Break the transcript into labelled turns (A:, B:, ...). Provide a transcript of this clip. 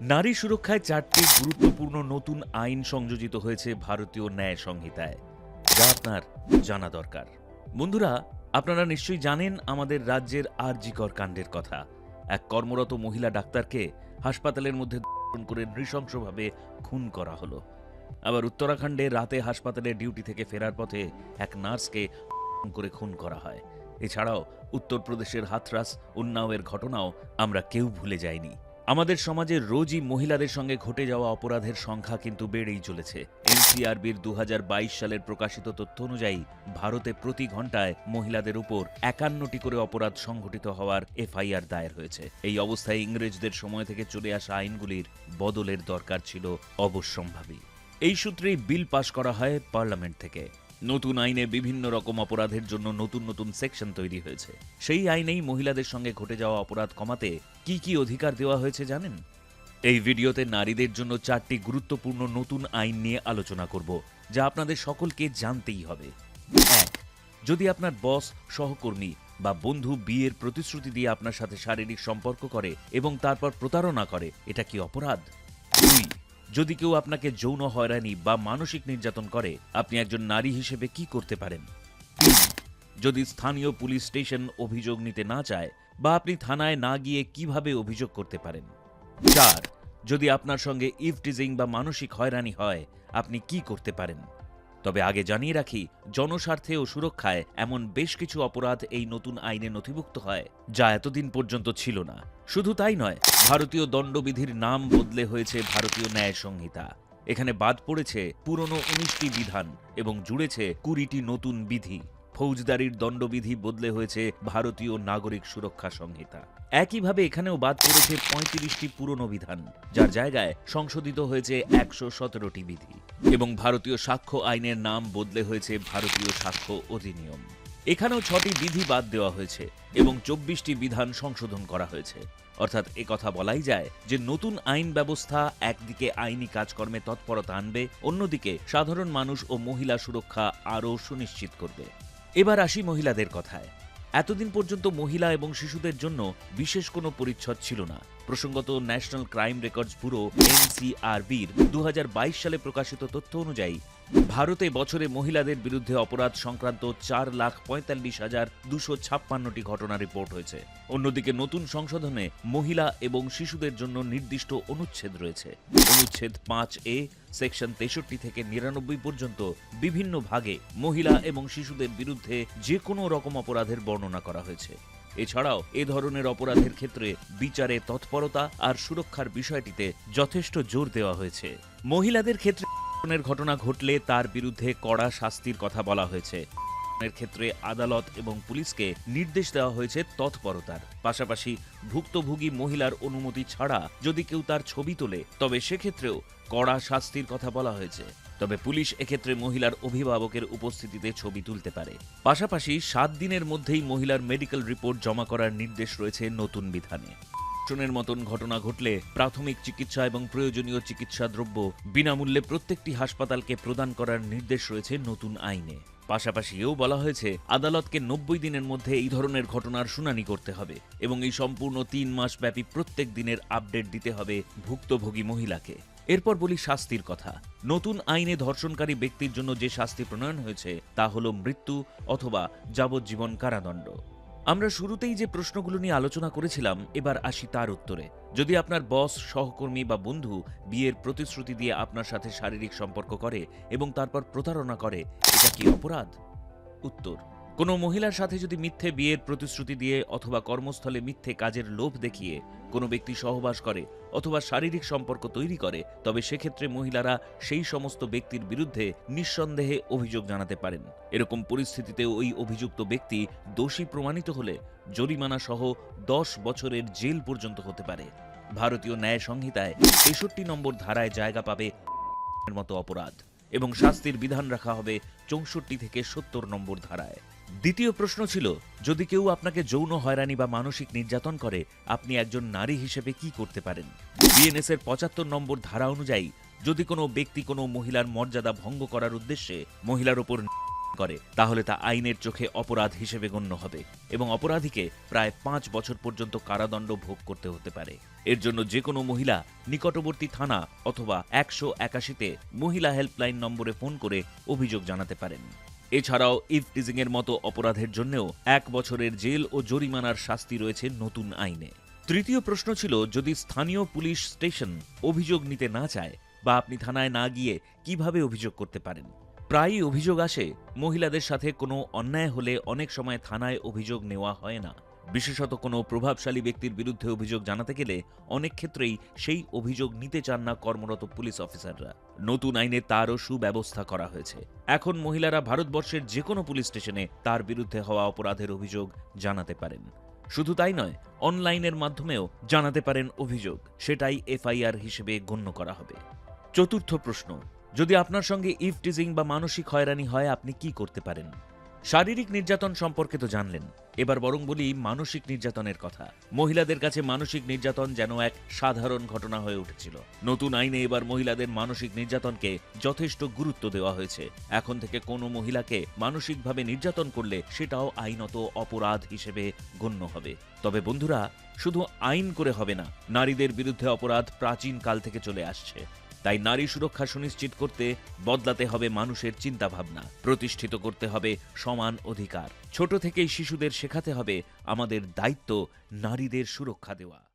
A: নারী সুরক্ষায় চারটি গুরুত্বপূর্ণ নতুন আইন সংযোজিত হয়েছে ভারতীয় ন্যায় সংহিতায়। যা আপনার জানা দরকার। বন্ধুরা, আপনারা নিশ্চয়ই জানেন আমাদের রাজ্যের আরজিকর কাণ্ডের কথা। এক কর্মরত মহিলা ডাক্তারকে হাসপাতালের মধ্যে করে নৃশংসভাবে খুন করা হলো। আবার উত্তরাখণ্ডে রাতে হাসপাতালে ডিউটি থেকে ফেরার পথে এক নার্সকে করে খুন করা হয়। এছাড়াও উত্তরপ্রদেশের হাথরাস, উন্নাওয়ের ঘটনাও আমরা কেউ ভুলে যাইনি। আমাদের সমাজে রোজই মহিলাদের সঙ্গে ঘটে যাওয়া অপরাধের সংখ্যা কিন্তু বেড়েই চলেছে। এনসিআরবির দু হাজার বাইশ সালের প্রকাশিত তথ্য অনুযায়ী, ভারতে প্রতি ঘন্টায় মহিলাদের উপর একান্নটি করে অপরাধ সংঘটিত হওয়ার এফআইআর দায়ের হয়েছে। এই অবস্থায় ইংরেজদের সময় থেকে চলে আসা আইনগুলির বদলের দরকার ছিল অবশ্যম্ভাবী। এই সূত্রেই বিল পাশ করা হয় পার্লামেন্ট থেকে। নতুন আইনে বিভিন্ন রকম অপরাধের জন্য নতুন নতুন সেকশন তৈরি হয়েছে। সেই আইনেই মহিলাদের সঙ্গে ঘটে যাওয়া অপরাধ কমাতে কি কি অধিকার দেওয়া হয়েছে জানেন? এই ভিডিওতে নারীদের জন্য চারটি গুরুত্বপূর্ণ নতুন আইন নিয়ে আলোচনা করব, যা আপনাদের সকলকে জানতেই হবে। এক, যদি আপনার বস, সহকর্মী বা বন্ধু বিয়ের প্রতিশ্রুতি দিয়ে আপনার সাথে শারীরিক সম্পর্ক করে এবং তারপর প্রতারণা করে, এটা কি অপরাধ? দুই যদি কেউ আপনাকে যৌন হয়রানি বা মানসিক নির্যাতন করে, আপনি একজন নারী হিসেবে কি করতে পারেন? যদি স্থানীয় পুলিশ স্টেশন অভিযোগ নিতে না চায়, বা আপনি থানায় না গিয়ে কীভাবে অভিযোগ করতে পারেন? চার, যদি আপনার সঙ্গে ইফটিজিং বা মানসিক হয়রানি হয়, আপনি কি করতে পারেন? তবে আগে জানিয়ে রাখি, জনস্বার্থে ও সুরক্ষায় এমন বেশ কিছু অপরাধ এই নতুন আইনে নথিভুক্ত হয়, যা এতদিন পর্যন্ত ছিল না। শুধু তাই নয়, ভারতীয় দণ্ডবিধির নাম বদলে হয়েছে ভারতীয় ন্যায় সংহিতা। এখানে বাদ পড়েছে পুরনো উনিশটি বিধান এবং জুড়েছে কুড়িটি নতুন বিধি। ফৌজদারির দণ্ডবিধি বদলে হয়েছে ভারতীয় নাগরিক সুরক্ষা সংহিতা। একইভাবে এখানেও বাদ পড়েছে পঁয়ত্রিশটি পুরনো বিধান, যার জায়গায় সংশোধিত হয়েছে একশো সতেরোটি বিধি। এবং ভারতীয় সাক্ষ্য আইনের নাম বদলে হয়েছে ভারতীয় সাক্ষ্য অধিনিয়ম। এখানেও ছটি বিধি বাদ দেওয়া হয়েছে এবং চব্বিশটি বিধান সংশোধন করা হয়েছে। অর্থাৎ কথা বলাই যায় যে নতুন আইন ব্যবস্থা একদিকে আইনি কাজকর্মে তৎপরতা আনবে, অন্যদিকে সাধারণ মানুষ ও মহিলা সুরক্ষা আরও সুনিশ্চিত করবে। এবার আসি মহিলাদের কথায়। এতদিন পর্যন্ত মহিলা এবং শিশুদের জন্য বিশেষ কোনো পরিচ্ছদ ছিল না। প্রসঙ্গত, ন্যাশনাল ক্রাইম রেকর্ডস ব্যুরো এনসিআরবির দু সালে প্রকাশিত তথ্য অনুযায়ী, ভারতে বছরে মহিলাদের বিরুদ্ধে অপরাধ সংক্রান্ত চার লাখ পঁয়তাল্লিশ হাজার দুশো ছাপ্পান্নটি ঘটনা রিপোর্ট হয়েছে। অন্যদিকে, নতুন সংশোধনে মহিলা এবং শিশুদের জন্য নির্দিষ্ট অনুচ্ছেদ রয়েছে। অনুচ্ছেদ পাঁচ এ, সেকশন তেষট্টি থেকে নিরানব্বই পর্যন্ত বিভিন্ন ভাগে মহিলা এবং শিশুদের বিরুদ্ধে যে কোনো রকম অপরাধের বর্ণনা করা হয়েছে। এছাড়াও এ ধরনের অপরাধের ক্ষেত্রে বিচারে তৎপরতা আর সুরক্ষার বিষয়টিতে যথেষ্ট জোর দেওয়া হয়েছে। মহিলাদের ক্ষেত্রে ঘটনা ঘটলে তার বিরুদ্ধে কড়া শাস্তির কথা বলা হয়েছে। এর ক্ষেত্রে আদালত এবং পুলিশকে নির্দেশ দেওয়া হয়েছে তৎপরতার। পাশাপাশি ভুক্তভোগী মহিলার অনুমতি ছাড়া যদি কেউ তার ছবি তোলে, তবে সেক্ষেত্রেও কড়া শাস্তির কথা বলা হয়েছে। তবে পুলিশ এক্ষেত্রে মহিলার অভিভাবকের উপস্থিতিতে ছবি তুলতে পারে। পাশাপাশি সাত দিনের মধ্যেই মহিলার মেডিকেল রিপোর্ট জমা করার নির্দেশ রয়েছে নতুন বিধানে। ধর্ষণের মতন ঘটনা ঘটলে প্রাথমিক চিকিৎসা এবং প্রয়োজনীয় চিকিৎসা দ্রব্য বিনামূল্যে প্রত্যেকটি হাসপাতালকে প্রদান করার নির্দেশ রয়েছে নতুন আইনে। পাশাপাশি এও বলা হয়েছে, আদালতকে নব্বই দিনের মধ্যে এই ধরনের ঘটনার শুনানি করতে হবে এবং এই সম্পূর্ণ তিন মাস ব্যাপী প্রত্যেক দিনের আপডেট দিতে হবে ভুক্তভোগী মহিলাকে। এরপর বলি শাস্তির কথা। নতুন আইনে ধর্ষণকারী ব্যক্তির জন্য যে শাস্তি প্রণয়ন হয়েছে তা হল মৃত্যু অথবা যাবজ্জীবন কারাদণ্ড। আমরা শুরুতেই যে প্রশ্নগুলো নিয়ে আলোচনা করেছিলাম, এবার আসি তার উত্তরে। যদি আপনার বস, সহকর্মী বা বন্ধু বিয়ের প্রতিশ্রুতি দিয়ে আপনার সাথে শারীরিক সম্পর্ক করে এবং তারপর প্রতারণা করে, এটা কি অপরাধ? উত্তর। কোনো মহিলার সাথে যদি মিথ্যে বিয়ের প্রতিশ্রুতি দিয়ে অথবা কর্মস্থলে মিথ্যে কাজের লোভ দেখিয়ে কোনো ব্যক্তি সহবাস করে অথবা শারীরিক সম্পর্ক তৈরি করে, তবে সেক্ষেত্রে মহিলারা সেই সমস্ত ব্যক্তির বিরুদ্ধে নিঃসন্দেহে অভিযোগ জানাতে পারেন। এরকম পরিস্থিতিতে ওই অভিযুক্ত ব্যক্তি দোষী প্রমাণিত হলে জরিমানা সহ দশ বছরের জেল পর্যন্ত হতে পারে। ভারতীয় ন্যায় সংহিতায় তেষট্টি নম্বর ধারায় জায়গা পাবে মতো অপরাধ। এবং শাস্তির বিধান রাখা হবে চৌষট্টি থেকে সত্তর নম্বর ধারায়। দ্বিতীয় প্রশ্ন ছিল, যদি কেউ আপনাকে যৌন হয়রানি বা মানসিক নির্যাতন করে, আপনি একজন নারী হিসেবে কি করতে পারেন? বিএনএস এর পঁচাত্তর নম্বর ধারা অনুযায়ী, যদি কোনো ব্যক্তি কোনো মহিলার মর্যাদা ভঙ্গ করার উদ্দেশ্যে মহিলার ওপর করে, তাহলে তা আইনের চোখে অপরাধ হিসেবে গণ্য হবে এবং অপরাধীকে প্রায় পাঁচ বছর পর্যন্ত কারাদণ্ড ভোগ করতে হতে পারে। এর জন্য যে কোনো মহিলা নিকটবর্তী থানা অথবা একশো একাশিতে মহিলা হেল্পলাইন নম্বরে ফোন করে অভিযোগ জানাতে পারেন। এছাড়াও ইভ টিজিং এর মতো অপরাধের জন্যও এক বছরের জেল ও জরিমানার শাস্তি রয়েছে নতুন আইনে। তৃতীয় প্রশ্ন ছিল, যদি স্থানীয় পুলিশ স্টেশন অভিযোগ নিতে না চায় বা আপনি থানায় না গিয়ে কীভাবে অভিযোগ করতে পারেন? প্রায়ই অভিযোগ আসে, মহিলাদের সাথে কোনো অন্যায় হলে অনেক সময় থানায় অভিযোগ নেওয়া হয় না। বিশেষত কোনো প্রভাবশালী ব্যক্তির বিরুদ্ধে অভিযোগ জানাতে গেলে অনেক ক্ষেত্রেই সেই অভিযোগ নিতে চান না কর্মরত পুলিশ অফিসাররা। নতুন আইনে তারও সুব্যবস্থা করা হয়েছে। এখন মহিলারা ভারতবর্ষের যে কোনো পুলিশ স্টেশনে তার বিরুদ্ধে হওয়া অপরাধের অভিযোগ জানাতে পারেন। শুধু তাই নয়, অনলাইনের মাধ্যমেও জানাতে পারেন অভিযোগ। সেটাই এফআইআর হিসেবে গণ্য করা হবে। চতুর্থ প্রশ্ন যদি আপনার সঙ্গে ইফ টিজিং বা মানসিক হয়রানি হয়, আপনি কি করতে পারেন? শারীরিক নির্যাতন সম্পর্কে তো জানলেন। এবার বরং বলি মানসিক নির্যাতনের কথা। মহিলাদের কাছে মানসিক নির্যাতন যেন এক সাধারণ ঘটনা হয়ে উঠেছিল। নতুন আইনে এবার মহিলাদের মানসিক নির্যাতনকে যথেষ্ট গুরুত্ব দেওয়া হয়েছে। এখন থেকে কোনো মহিলাকে মানসিকভাবে নির্যাতন করলে সেটাও আইনত অপরাধ হিসেবে গণ্য হবে। তবে বন্ধুরা, শুধু আইন করে হবে না, নারীদের বিরুদ্ধে অপরাধ প্রাচীন কাল থেকে চলে আসছে। তাই নারী সুরক্ষা সুনিশ্চিত করতে বদলাতে হবে মানুষের চিন্তাভাবনা। প্রতিষ্ঠিত করতে হবে সমান অধিকার। ছোট থেকেই শিশুদের শেখাতে হবে আমাদের দায়িত্ব নারীদের সুরক্ষা দেওয়া।